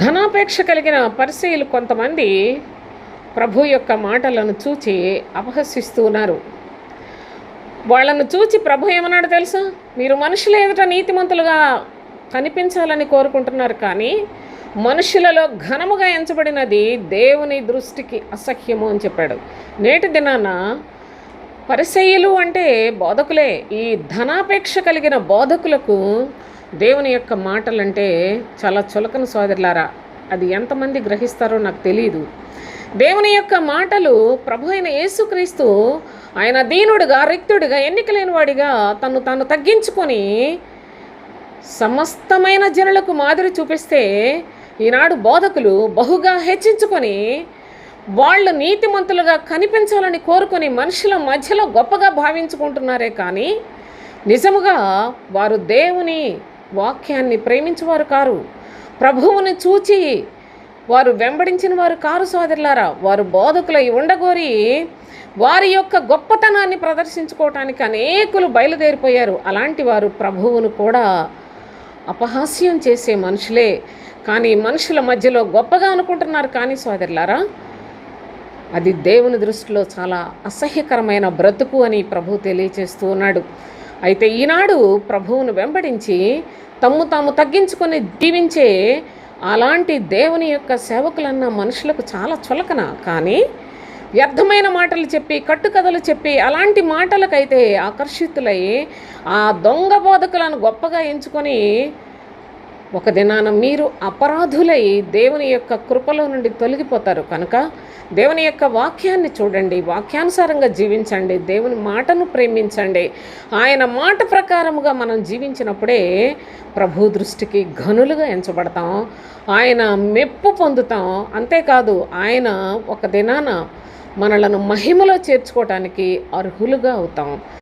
ధనాపేక్ష కలిగిన పరిశీలు కొంతమంది ప్రభు యొక్క మాటలను చూచి అపహసిస్తున్నారు వాళ్ళను చూచి ప్రభు ఏమన్నాడు తెలుసా? మీరు మనుషుల ఎదుట నీతిమంతులుగా కనిపించాలని కోరుకుంటున్నారు కానీ మనుషులలో ఘనముగా ఎంచబడినది దేవుని దృష్టికి అసహ్యము అని చెప్పాడు. నేటి దినాన పరిసయ్యులు అంటే బోధకులే. ఈ ధనాపేక్ష కలిగిన బోధకులకు దేవుని యొక్క మాటలంటే చాలా చులకన సోదరులారా అది ఎంతమంది గ్రహిస్తారో నాకు తెలియదు దేవుని యొక్క మాటలు ప్రభు అయిన యేసుక్రీస్తు ఆయన దీనుడిగా రిక్తుడిగా ఎన్నికలేని వాడిగా తను తాను తగ్గించుకొని సమస్తమైన జనులకు మాదిరి చూపిస్తే ఈనాడు బోధకులు బహుగా హెచ్చించుకొని వాళ్ళు నీతిమంతులుగా కనిపించాలని కోరుకొని మనుషుల మధ్యలో గొప్పగా భావించుకుంటున్నారే కానీ నిజముగా వారు దేవుని వాక్యాన్ని ప్రేమించేవారు కారు. ప్రభువుని చూచి వారు వెంబడించిన వారు కారు సోదరులారా వారు బోధకులై ఉండగోరి వారి యొక్క గొప్పతనాన్ని ప్రదర్శించుకోవటానికి అనేకులు బయలుదేరిపోయారు. అలాంటి వారు ప్రభువును కూడా అపహాస్యం చేసే మనుషులే. కానీ మనుషుల మధ్యలో గొప్పగా అనుకుంటున్నారు కానీ సోదరులారా అది దేవుని దృష్టిలో చాలా అసహ్యకరమైన బ్రతుకు అని ప్రభు తెలియచేస్తూ ఉన్నాడు. అయితే ఈనాడు ప్రభువును వెంబడించి తమ్ము తాము తగ్గించుకొని జీవించే అలాంటి దేవుని యొక్క సేవకులన్న మనుషులకు చాలా చులకన. కానీ వ్యర్థమైన మాటలు చెప్పి కట్టుకథలు చెప్పి అలాంటి మాటలకైతే ఆకర్షితులై ఆ దొంగ బోధకులను గొప్పగా ఎంచుకొని ఒక దినాన మీరు అపరాధులై దేవుని యొక్క కృపలో నుండి తొలగిపోతారు కనుక దేవుని యొక్క వాక్యాన్ని చూడండి. వాక్యానుసారంగా జీవించండి. దేవుని మాటను ప్రేమించండి. ఆయన మాట ప్రకారముగా మనం జీవించినప్పుడే ప్రభు దృష్టికి ఘనులుగా ఎంచబడతాం. ఆయన మెప్పు పొందుతాం. అంతేకాదు ఆయన ఒక దినాన మనలను మహిమలో చేర్చుకోవటానికి అర్హులుగా అవుతాం.